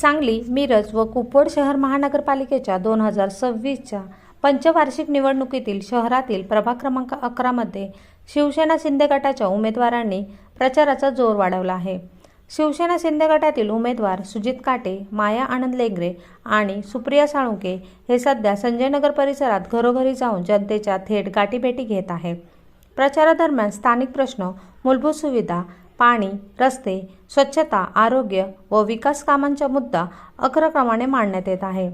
सांगली मिरज व कुपवाड शहर महानगरपालिकेच्या दोन हजार सव्वीसच्या पंचवार्षिक निवडणुकीतील शहरातील प्रभाग क्रमांक अकरामध्ये शिवसेना शिंदे गटाच्या उमेदवारांनी प्रचाराचा जोर वाढवला आहे. शिवसेना शिंदे गटातील उमेदवार सुजित काटे माया आनंद लेंगरे आणि सुप्रिया साळुंके हे सध्या संजयनगर परिसरात घरोघरी जाऊन जनतेच्या थेट गाठीभेटी घेत आहे प्रचारादरम्यान स्थानिक प्रश्न मूलभूत सुविधा पाणी रस्ते स्वच्छता आरोग्य व विकास कामांचा मुद्दा अग्रक्रमाने मांडण्यात येत आहे.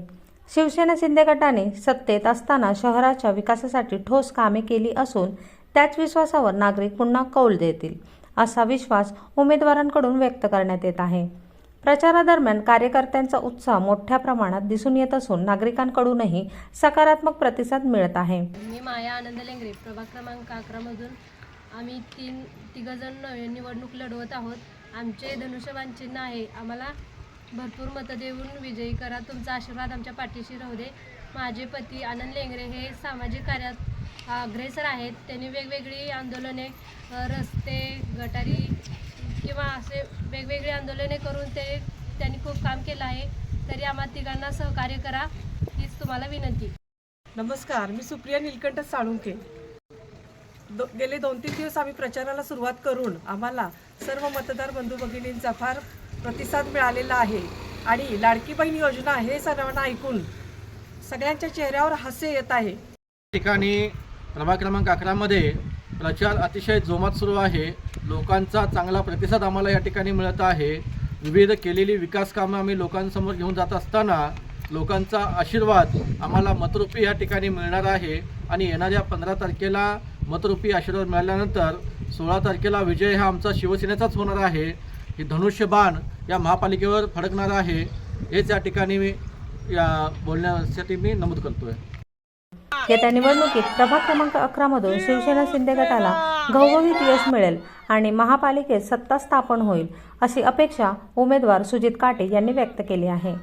शिवसेना शिंदे गटाने सत्तेत असताना शहराच्या विकासासाठी ठोस कामे केली असून त्याच विश्वासावर नागरिक पुन्हा कौल देतील असा विश्वास उमेदवारांकडून व्यक्त करण्यात येत आहे. प्रचारादरम्यान कार्यकर्त्यांचा उत्साह मोठ्या प्रमाणात दिसून येत असून नागरिकांकडूनही सकारात्मक प्रतिसाद मिळत आहे. मी माया आनंद लेंगरे प्रभाग क्रमांक अकरामधून आम्ही तीन तिघंजण नवे निवडणूक लढवत आहोत. आमचे धनुष्यबाण चिन्ह आहे. आम्हाला भरपूर मतं देऊन विजयी करा. तुमचा आशीर्वाद आमच्या पाठीशी राहू दे. माझे पती आनंद लेंगरे हे सामाजिक कार्यात अग्रेसर आहेत. त्यांनी वेगवेगळी आंदोलने रस्ते गटारी किंवा असे वेगवेगळी आंदोलने करून ते त्यांनी खूप काम केलं आहे तरी आम्हा तिघांना सहकार्य करा हीच तुम्हाला विनंती. नमस्कार मी सुप्रिया नीलकंठ साळुंके दो गेले दोन तीन दिवस आम्ही प्रचाराला सुरुवात करून आम्हाला सर्व मतदार बंधू भगिनींचा फार प्रतिसाद मिळालेला आहे. आणि लाडकी बहीण योजना हे सर्वांना ऐकून सगळ्यांच्या चेहऱ्यावर हास्य येत आहे. ठिकाणी प्रभाग क्रमांक अकरामध्ये प्रचार अतिशय जोमात सुरू आहे. लोकांचा चांगला प्रतिसाद आम्हाला या ठिकाणी मिळत आहे. विविध केलेली विकास कामं आम्ही लोकांसमोर घेऊन जात असताना लोकांचा आशीर्वाद आम्हाला मतरूपी या ठिकाणी मिळणार आहे. आणि येणाऱ्या पंधरा तारखेला मतरूपी आशीर्वाद मिळाल्यानंतर सोळा तारखेला विजय हा आमचा शिवसेनेचाच होणार आहे. ही धनुष्यबाण या महापालिकेवर फडकणार आहे. हेच या ठिकाणी मी या बोलण्यासाठी मी नमूद करतोय. येत्या निवडणुकीत प्रभाग क्रमांक अकरामधून शिवसेना शिंदे गटाला घवघवीत यश मिळेल आणि महापालिकेत सत्ता स्थापन होईल अशी अपेक्षा उमेदवार सुजित काटे यांनी व्यक्त केली आहे.